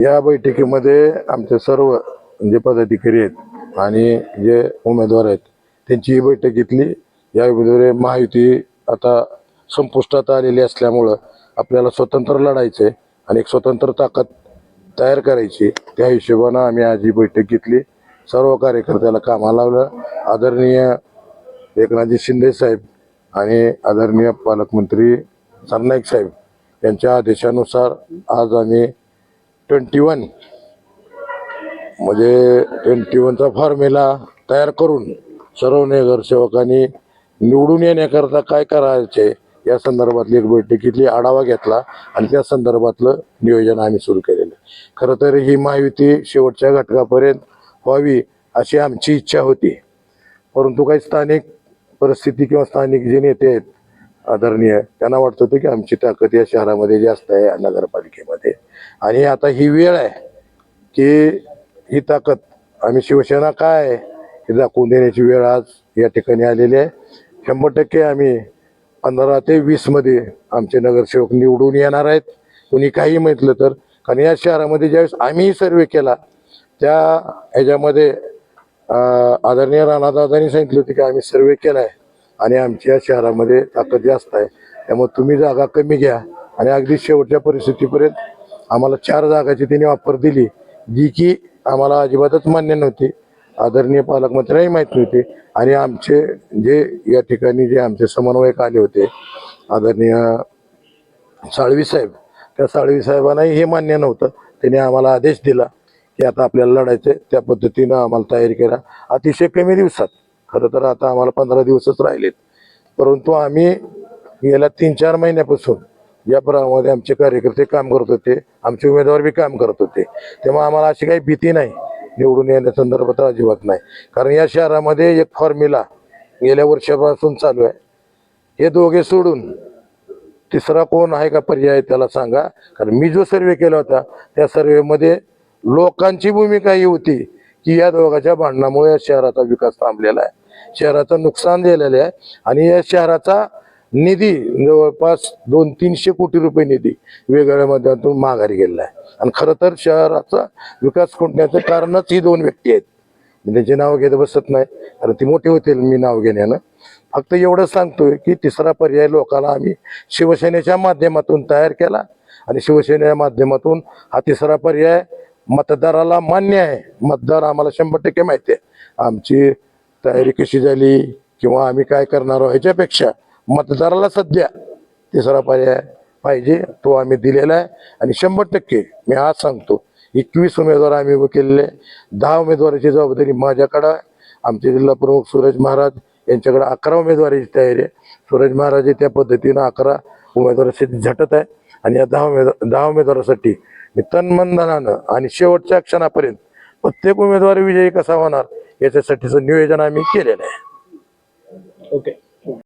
या बैठकीमध्ये आमचे सर्व जे पदाधिकारी आहेत आणि जे उमेदवार आहेत त्यांची ही बैठक घेतली. या उमेदवारी महायुती आता संपुष्टात आलेली असल्यामुळं आपल्याला स्वतंत्र लढायचं आहे आणि एक स्वतंत्र ताकद तयार करायची. त्या हिशोबानं आम्ही आज ही बैठक घेतली. सर्व कार्यकर्त्याला कामा लावलं. आदरणीय एकनाथजी शिंदे साहेब आणि आदरणीय पालकमंत्री सरनाईक साहेब यांच्या आदेशानुसार आज आम्ही ट्वेंटी वन. म्हणजे ट्वेंटी वनचा फॉर्म्युला तयार करून सर्व नगरसेवकांनी निवडून येण्याकरता काय करायचे या संदर्भातली एक बैठकीतली आढावा घेतला आणि त्या संदर्भातलं नियोजन आम्ही सुरू केलेलं. खरं तर ही महायुती शेवटच्या घटकापर्यंत व्हावी अशी आमची इच्छा होती. परंतु काही स्थानिक परिस्थिती किंवा स्थानिक जे नेते आहेत आदरणीय त्यांना वाटत होतं की आमची ताकद या शहरामध्ये जास्त आहे नगरपालिकेमध्ये. आणि आता ही वेळ आहे की ही ताकद आम्ही शिवसेना काय आहे हे दाखवून देण्याची वेळ आज या ठिकाणी आलेली आहे. शंभर टक्के आम्ही पंधरा ते वीसमध्ये आमचे नगरसेवक निवडून येणार आहेत. कुणी काही म्हटलं तर कारण या शहरामध्ये ज्यावेळेस आम्ही सर्वे केला त्या ह्याच्यामध्ये आदरणीय राणादादांनी सांगितलं होतं की आम्ही सर्वे केलाय आणि आमच्या शहरामध्ये ताकद जास्त आहे. त्यामुळे तुम्ही जागा कमी घ्या आणि अगदी शेवटच्या परिस्थितीपर्यंत आम्हाला चार जागाची त्यांनी ऑफर दिली जी की आम्हाला अजिबातच मान्य नव्हती. आदरणीय पालकमंत्र्यांनाही माहीत नव्हती. आणि आमचे जे या ठिकाणी जे आमचे समन्वयक आले होते आदरणीय साळवी साहेब त्या साळवी साहेबांनाही हे मान्य नव्हतं. त्यांनी आम्हाला आदेश दिला की आता आपल्याला लढायचं त्या पद्धतीनं आम्हाला तयारी केला अतिशय कमी दिवसात. खरं तर आता आम्हाला पंधरा दिवसच राहिलेत. परंतु आम्ही गेल्या तीन चार महिन्यापासून या प्रमाणे आमचे कार्यकर्ते काम करत होते आमचे उमेदवार बी काम करत होते. तेव्हा आम्हाला अशी काही भीती नाही निवडून येण्यासंदर्भात अजिबात नाही. कारण या शहरामध्ये एक फॉर्म्युला गेल्या वर्षापासून चालू आहे. हे दोघे सोडून तिसरा कोण आहे का पर्याय त्याला सांगा. कारण मी जो सर्वे केला होता त्या सर्वेमध्ये लोकांची भूमिका ही होती की या दोघांच्या भांडणामुळे या शहराचा विकास थांबलेला आहे. शहराचं नुकसान झालेलं आहे आणि या शहराचा निधी जवळपास दोन तीनशे कोटी रुपये निधी वेगवेगळ्या माध्यमातून माघारी गेलेला आहे. आणि खरं तर शहराचा विकास खुंटण्याचं कारणच ही दोन व्यक्ती आहेत. मी त्यांची नाव घेत बसत नाही. कारण ती मोठी होतील मी नाव घेण्यानं. फक्त एवढं सांगतोय की तिसरा पर्याय लोकांना आम्ही शिवसेनेच्या माध्यमातून तयार केला. आणि शिवसेनेच्या माध्यमातून हा तिसरा पर्याय मतदाराला मान्य आहे. मतदार आम्हाला शंभर टक्के माहिती आहे. आमची तयारी कशी झाली किंवा आम्ही काय करणार आहोत ह्याच्यापेक्षा मतदाराला सध्या तिसरा पर्याय पाहिजे तो आम्ही दिलेला आहे. आणि शंभर टक्के मी आज सांगतो एकवीस उमेदवार आम्ही उभे केलेले आहे. दहा उमेदवाराची जबाबदारी माझ्याकडं आहे. आमचे जिल्हा प्रमुख सूरज महाराज यांच्याकडे अकरा उमेदवाराची तयारी आहे. सूरज महाराज त्या पद्धतीनं अकरा उमेदवारासाठी झटत आहे. आणि या दहा उमेदवार दहा उमेदवारासाठी मी तनमनधनानं आणि शेवटच्या क्षणापर्यंत प्रत्येक उमेदवार विजयी कसा होणार याच्यासाठीचं नियोजन आम्ही केलेलं आहे. ओके.